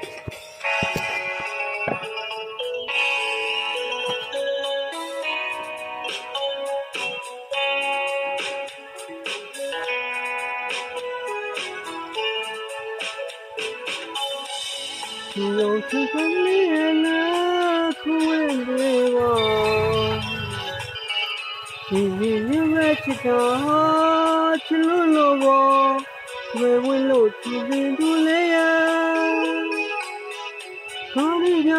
ဒီလိုချစ်ခွင့်လေးနဲ့ခွင့်ပေးပါဒီဒီရဲ့ချစ်တာချစ်လို့လို့ဘောဝဲဝဲလို့ကြည်ပင်သူလေးရခေါ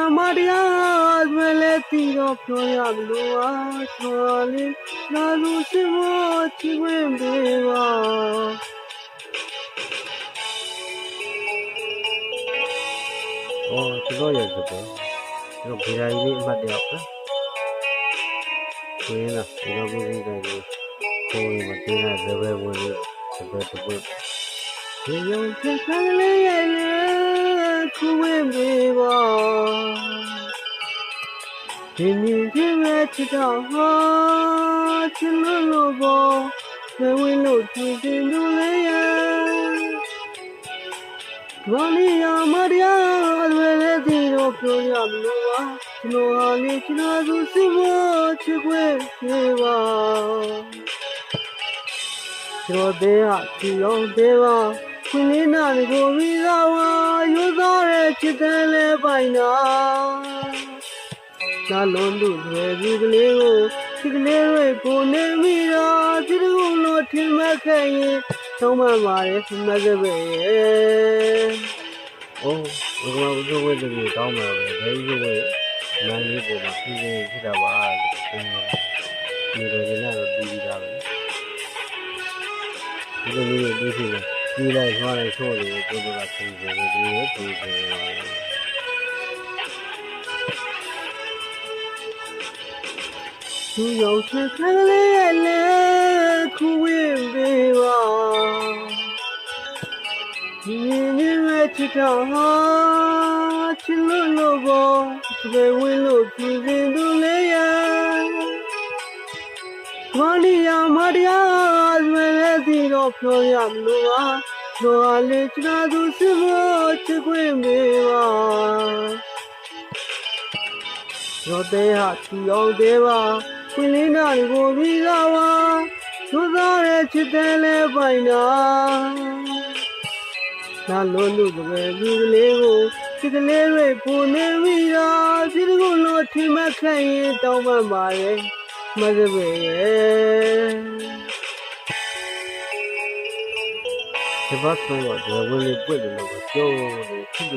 င်းဒီညမတရားဆွဲလဲတီတော့ပြောရမလို့အားချော်လေးလာလို့စမချစ်ခွင့်ပေးပါ။အော်ကျွန်တော်ရဲ့ စပယ်။ကျွန်တော်ဗီရာကြီးလေးအမှတ်တရပါ။ဒီလားဒီလိုမျိုးလေးတွေကိုကိုယ်မတင်တဲ့ဇပဲဝင်လို့ဇပဲတစ်ပုတ်ဒီယုံချစ်ကလေးရဲ့လေခုဝဲပေးပါဒီမြင်ချင်းရဲ့ချစ်တော်ဟာချစ်လို့လို့ပေါ်ဝဲဝဲလို့ကြည်တင်သူလေးရဲ့ဘာလီယာမရယာလွယ်လေဒီတော့ပြောရမလို့ပါကျွန်တော်ဟာလေကျွန်တော်သူစိမချစ်ခွဲပေးပါကျွန်တော်တဲ့ဟာချီအောင်တဲ့ပါခွင်းလေးနာကိုပြီးတော့ရိုးသားတဲ့ချစ်တဲ့လဲပိုင်နာ နာလုံးတို့တွေဒီကလေးကိုဒီကလေးတွေကိုနေမိတော့ဒီလိုလို့ထင်မှတ်ခဲ့ရင်သုံးမှန်ပါတယ်မစပဲရဲ့။အော်ဘယ်မှာဘုရားဝဲတွေတောင်းမှာပဲ။ဘယ်လိုဝဲမန်လေးပေါ်မှာပြည်နေဖြစ်တာပါ။ဒီလိုဒီနေ့တော့ပြီးပြီးသားပဲ။ဒီလိုမျိုးဒီဖြစ်နေပြီးလိုက်သွားလိုက်ဆိုတယ်ကိုယ်ကသိတယ်ဒီလိုပြီးတယ်ပါ။ သူရောက်ချစ်ကလေးရဲ့လေခုဝေးပေးပါဒီနေ့ရဲ့ချစ်တော်ဟာချစ်လို့လို့ပေါ်ဘယ်ဝင်လို့ကြည်စင်သူလေးရဲ့ဘာလီယာမတရားဆွဲလဲစီတော့ပြောရမလို့ပါတော်လေးချစ်သူစမချစ်ခွင့်ပေးပါရောတဲ့ဟာချီအောင်တဲ့ပါ ခွင်လေးနာကိုပြီးလာပါသို့သောရဲ့ချစ်တယ်လဲပိုင်နာနာလုံးလို့ပဲဒီကလေးကိုဒီကလေးတွေပူနေမိတာဒီကုလို့ထိမခိုင်ရင်တောင်းပန်ပါရဲ့မစပဲရဲ့ဒီဘက်ဆုံးတော့ဒီဝင်လေးပွင့်တယ်လို့ပြောတယ်ဖြစ်